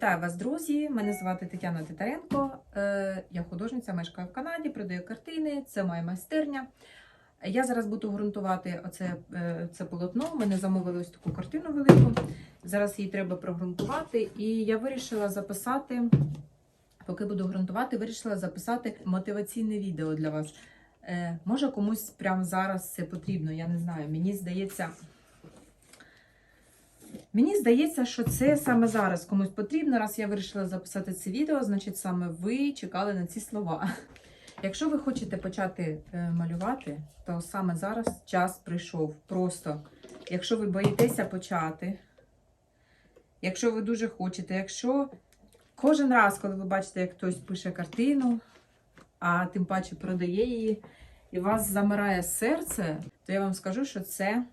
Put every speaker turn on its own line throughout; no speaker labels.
Вітаю вас, друзі! Мене звати Тетяна Титаренко. Е, Я художниця, мешкаю в Канаді, продаю картини. Це моя майстерня. Я зараз буду ґрунтувати оце е, це полотно. Мене замовили ось таку картину велику. Зараз її треба прогрунтувати. І я вирішила записати, поки буду ґрунтувати, вирішила записати мотиваційне відео для вас. Е, Може комусь прямо зараз це потрібно, я не знаю. Мені здається. Мені здається, що це саме зараз комусь потрібно. Раз я вирішила записати це відео, значить саме ви чекали на ці слова. Якщо ви хочете почати е, малювати, то саме зараз час прийшов. Просто, якщо ви боїтеся почати, якщо ви дуже хочете, якщо кожен раз, коли ви бачите, як хтось пише картину, а тим паче продає її, і вас замирає серце, то я вам скажу, що це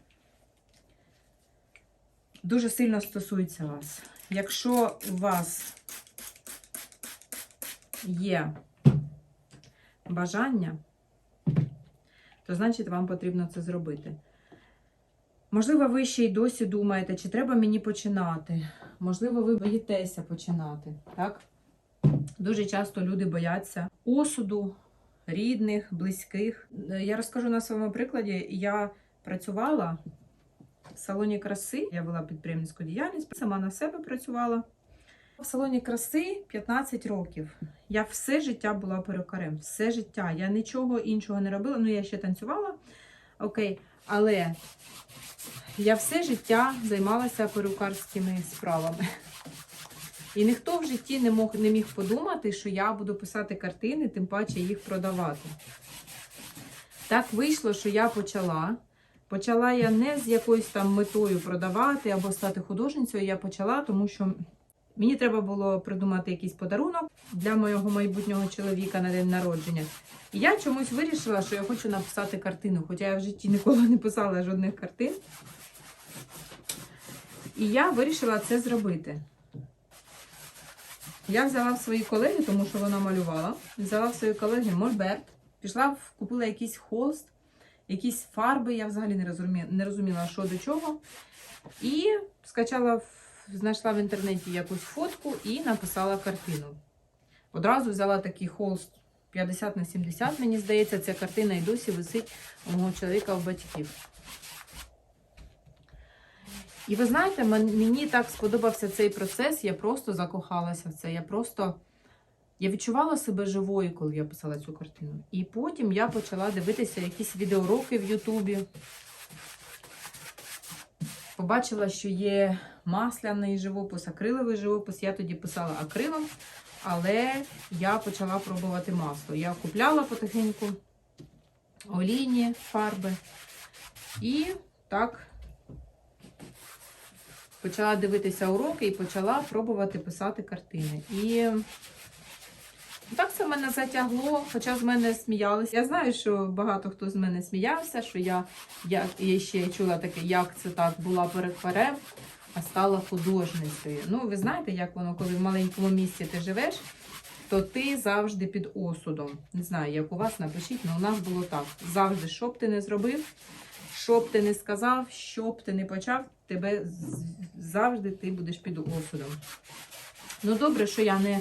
дуже сильно стосується вас. Якщо у вас є бажання, то значить вам потрібно це зробити. Можливо, ви ще й досі думаєте, чи треба мені починати. Можливо, ви боїтеся починати. Так? Дуже часто люди бояться осуду рідних, близьких. Я розкажу на своєму прикладі. Я працювала в салоні краси. Я вела підприємницьку діяльність, сама на себе працювала. В салоні краси 15 років. Я все життя була перукарем. Все життя. Я нічого іншого не робила. Ну, я ще танцювала. Окей, але я все життя займалася перукарськими справами. І ніхто в житті не, мог, не міг подумати, що я буду писати картини, тим паче їх продавати. Так вийшло, що я почала. Почала я не з якоюсь там метою продавати або стати художницею. Я почала, тому що мені треба було придумати якийсь подарунок для моєго майбутнього чоловіка на день народження. І я чомусь вирішила, що я хочу написати картину, хоча я в житті ніколи не писала жодних картин. І я вирішила це зробити. Я взяла в свої колеги, тому що вона малювала. Взяла в свої колеги Мольберт, пішла, купила якийсь холст якісь фарби, я взагалі не розуміла, не розуміла, що до чого. І скачала, знайшла в інтернеті якусь фотку і написала картину. Одразу взяла такий холст 50 на 70, мені здається, ця картина і досі висить у мого чоловіка в батьків. І ви знаєте, мені так сподобався цей процес, я просто закохалася в це. Я просто. Я відчувала себе живою, коли я писала цю картину. І потім я почала дивитися якісь відеоуроки в Ютубі. Побачила, що є масляний живопис, акриловий живопис. Я тоді писала акрилом, але я почала пробувати масло. Я купляла потихеньку олійні фарби. І так почала дивитися уроки і почала пробувати писати картини. І так це мене затягло, хоча з мене сміялися. Я знаю, що багато хто з мене сміявся, що я я, я ще чула таке, як це так була перекварем, а стала художницею. Ну, ви знаєте, як воно, коли в маленькому місті ти живеш, то ти завжди під осудом. Не знаю, як у вас напишіть, але у нас було так. Завжди, що б ти не зробив, що б ти не сказав, що б ти не почав, тебе завжди ти будеш під осудом. Ну, добре, що я не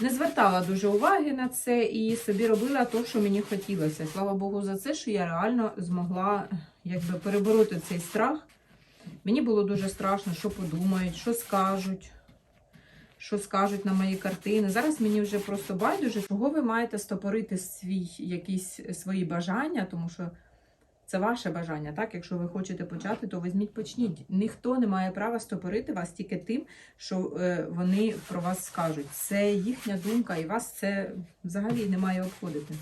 не звертала дуже уваги на це і собі робила те, що мені хотілося. Слава Богу, за це, що я реально змогла якби, перебороти цей страх. Мені було дуже страшно, що подумають, що скажуть, що скажуть на мої картини. Зараз мені вже просто байдуже, чого ви маєте стопорити свій, якісь свої бажання, тому що. Це ваше бажання, так? Якщо ви хочете почати, то візьміть, почніть. Ніхто не має права стопорити вас тільки тим, що е, вони про вас скажуть. Це їхня думка, і вас це взагалі не має обходити.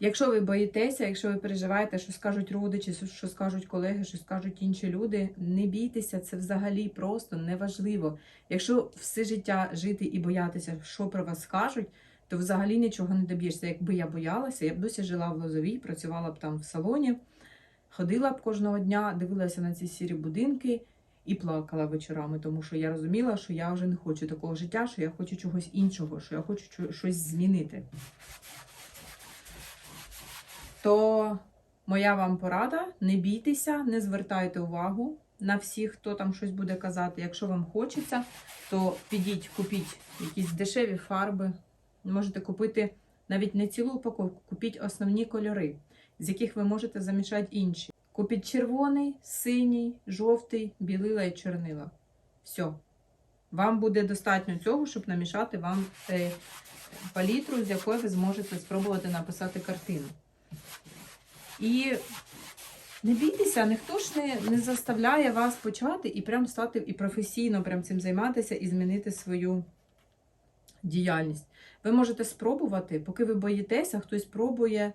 Якщо ви боїтеся, якщо ви переживаєте, що скажуть родичі, що скажуть колеги, що скажуть інші люди, не бійтеся, це взагалі просто неважливо. Якщо все життя жити і боятися, що про вас скажуть то взагалі нічого не доб'єшся. Якби я боялася, я б досі жила в Лозовій, працювала б там в салоні, ходила б кожного дня, дивилася на ці сірі будинки і плакала вечорами, тому що я розуміла, що я вже не хочу такого життя, що я хочу чогось іншого, що я хочу щось змінити. То моя вам порада: не бійтеся, не звертайте увагу на всіх, хто там щось буде казати. Якщо вам хочеться, то підіть, купіть якісь дешеві фарби. Можете купити навіть не цілу упаковку, купіть основні кольори, з яких ви можете замішати інші. Купіть червоний, синій, жовтий, білила і чорнила. Все. Вам буде достатньо цього, щоб намішати вам е, палітру, з якої ви зможете спробувати написати картину. І не бійтеся, ніхто ж не, не заставляє вас почати і прям стати і професійно прям цим займатися і змінити свою діяльність. Ви можете спробувати, поки ви боїтеся, хтось пробує,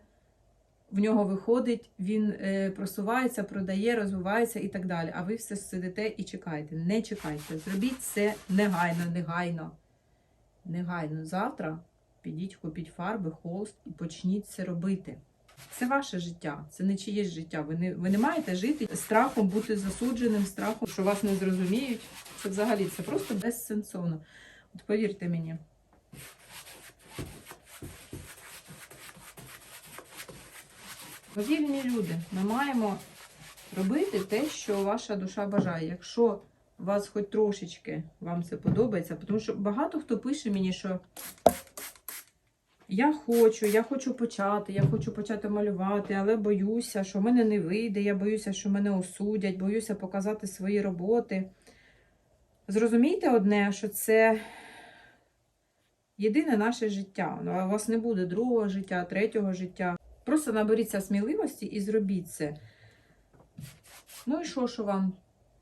в нього виходить, він е, просувається, продає, розвивається і так далі. А ви все сидите і чекаєте. Не чекайте. Зробіть це негайно, негайно. Негайно. Завтра підіть, купіть фарби, холст і почніть це робити. Це ваше життя, це не чиєсь життя. Ви не, ви не маєте жити страхом бути засудженим, страхом, що вас не зрозуміють. Це взагалі це просто безсенсовно. От повірте мені. Ми вільні люди. Ми маємо робити те, що ваша душа бажає. Якщо вас хоч трошечки вам це подобається, тому що багато хто пише мені, що я хочу, я хочу почати, я хочу почати малювати, але боюся, що в мене не вийде, я боюся, що мене осудять, боюся показати свої роботи. Зрозумійте одне, що це єдине наше життя. Ну, У вас не буде другого життя, третього життя. Просто наберіться сміливості і зробіть це. Ну і що, що вам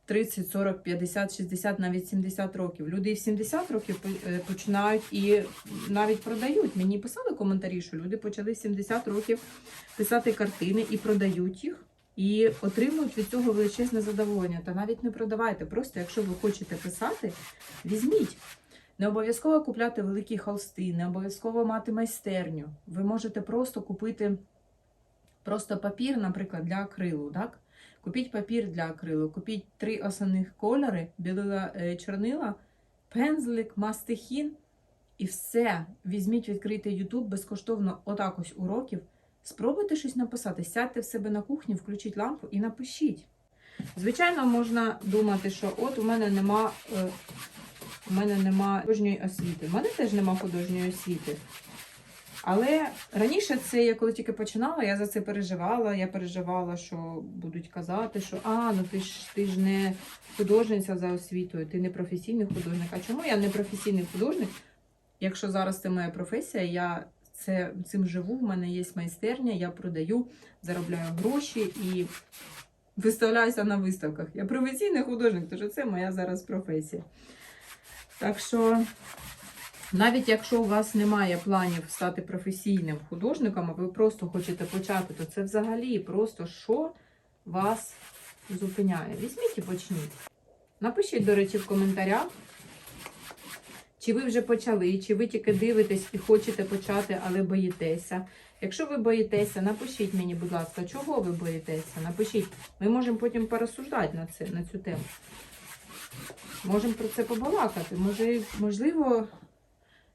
30, 40, 50, 60, навіть 70 років. Люди і в 70 років е, починають і навіть продають. Мені писали коментарі, що люди почали в 70 років писати картини і продають їх, і отримують від цього величезне задоволення. Та навіть не продавайте. Просто якщо ви хочете писати, візьміть. Не обов'язково купляти великі холсти, не обов'язково мати майстерню. Ви можете просто купити просто папір, наприклад, для акрилу. Так? Купіть папір для акрилу, купіть три основних кольори, білила е, чорнила, пензлик, мастихін і все. Візьміть відкритий YouTube безкоштовно отак ось уроків. Спробуйте щось написати. Сядьте в себе на кухні, включіть лампу і напишіть. Звичайно, можна думати, що от у мене нема, е, у мене нема художньої освіти. У мене теж нема художньої освіти. Але раніше це я коли тільки починала, я за це переживала. Я переживала, що будуть казати, що а, ну ти ж ти ж не художниця за освітою, ти не професійний художник. А чому я не професійний художник? Якщо зараз це моя професія, я це, цим живу, в мене є майстерня, я продаю, заробляю гроші і виставляюся на виставках. Я професійний художник, тож це моя зараз професія. Так що. Навіть якщо у вас немає планів стати професійним художником, а ви просто хочете почати, то це взагалі просто що вас зупиняє. Візьміть і почніть. Напишіть, до речі, в коментарях, чи ви вже почали, чи ви тільки дивитесь і хочете почати, але боїтеся. Якщо ви боїтеся, напишіть мені, будь ласка, чого ви боїтеся? Напишіть. Ми можемо потім порозсуждати на на цю тему. Можемо про це побалакати. Може, можливо,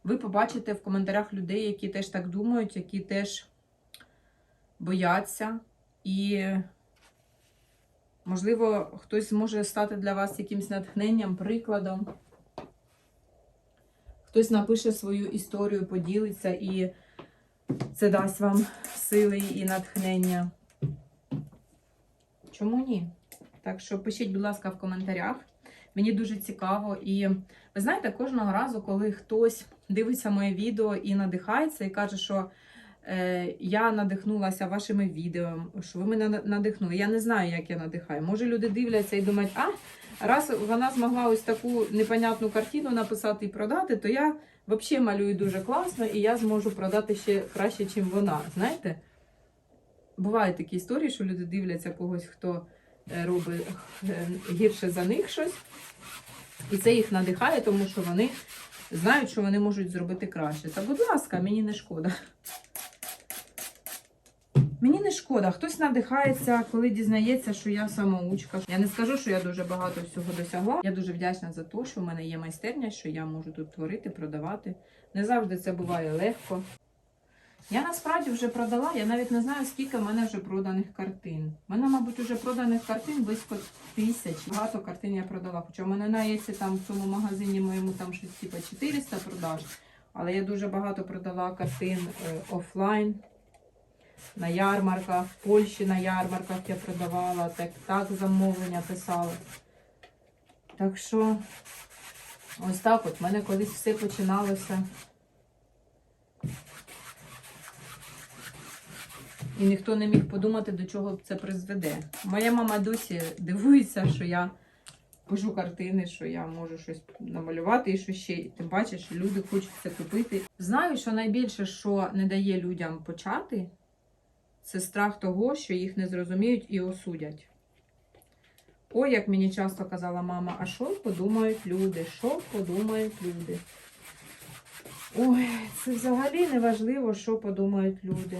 ви побачите в коментарях людей, які теж так думають, які теж бояться. І, можливо, хтось зможе стати для вас якимось натхненням, прикладом. Хтось напише свою історію, поділиться, і це дасть вам сили і натхнення. Чому ні? Так що пишіть, будь ласка, в коментарях. Мені дуже цікаво. І ви знаєте, кожного разу, коли хтось дивиться моє відео і надихається, і каже, що е, я надихнулася вашими відео, що ви мене надихнули. Я не знаю, як я надихаю. Може, люди дивляться і думають, а раз вона змогла ось таку непонятну картину написати і продати, то я взагалі малюю дуже класно, і я зможу продати ще краще, ніж вона. Знаєте? Бувають такі історії, що люди дивляться когось, хто робить е, гірше за них щось. І це їх надихає, тому що вони знають, що вони можуть зробити краще. Та, будь ласка, мені не шкода. Мені не шкода. Хтось надихається, коли дізнається, що я самоучка. Я не скажу, що я дуже багато всього досягла. Я дуже вдячна за те, що в мене є майстерня, що я можу тут творити, продавати. Не завжди це буває легко. Я насправді вже продала, я навіть не знаю, скільки в мене вже проданих картин. У мене, мабуть, вже проданих картин близько тисяч. Багато картин я продала. Хоча в мене на Etsy там в цьому магазині моєму там щось типу 400 продаж. Але я дуже багато продала картин е, офлайн. На ярмарках, в Польщі на ярмарках я продавала, так, так замовлення писала. Так що, ось так от, в мене колись все починалося. І ніхто не міг подумати, до чого це призведе. Моя мама досі дивується, що я пишу картини, що я можу щось намалювати і що ще. Тим паче, що люди хочуть це купити. Знаю, що найбільше, що не дає людям почати, це страх того, що їх не зрозуміють і осудять. Ой, як мені часто казала мама, а що подумають люди? Що подумають люди? Ой, це взагалі не важливо, що подумають люди.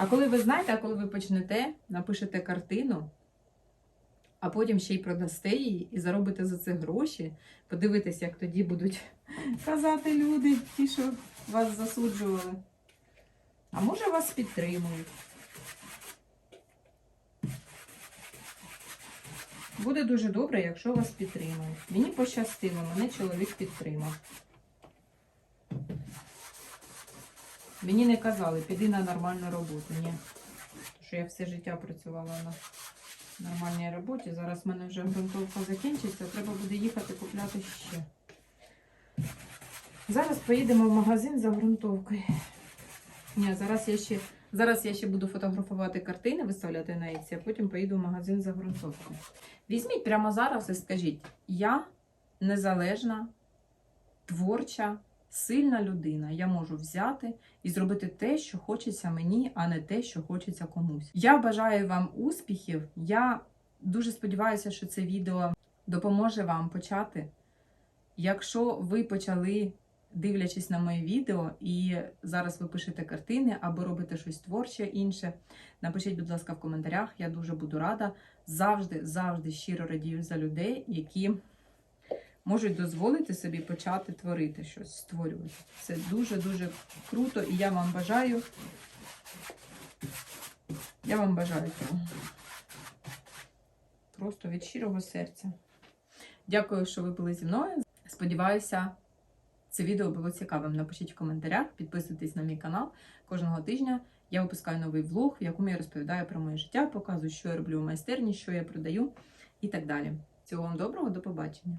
А коли ви знаєте, а коли ви почнете, напишете картину, а потім ще й продасте її і заробите за це гроші, подивитесь, як тоді будуть казати люди, ті, що вас засуджували. А може вас підтримують. Буде дуже добре, якщо вас підтримують. Мені пощастило, мене чоловік підтримав. Мені не казали, піди на нормальну роботу. Ні. Тому що я все життя працювала на нормальній роботі. Зараз в мене вже грунтовка закінчиться, треба буде їхати купляти ще. Зараз поїдемо в магазин за ґрунтовкою. Ні, зараз я ще, зараз я ще буду фотографувати картини, виставляти на Etsy, а потім поїду в магазин за ґрунтовкою. Візьміть прямо зараз і скажіть: я незалежна, творча, сильна людина. Я можу взяти і зробити те, що хочеться мені, а не те, що хочеться комусь. Я бажаю вам успіхів. Я дуже сподіваюся, що це відео допоможе вам почати. Якщо ви почали, дивлячись на моє відео, і зараз ви пишете картини або робите щось творче інше, напишіть, будь ласка, в коментарях. Я дуже буду рада. Завжди, завжди щиро радію за людей, які можуть дозволити собі почати творити щось, створювати. Це дуже-дуже круто, і я вам бажаю. Я вам бажаю цього. Просто від щирого серця. Дякую, що ви були зі мною. Сподіваюся, це відео було цікавим. Напишіть в коментарях, підписуйтесь на мій канал. Кожного тижня я випускаю новий влог, в якому я розповідаю про моє життя, показую, що я роблю в майстерні, що я продаю і так далі. Всього вам доброго, до побачення!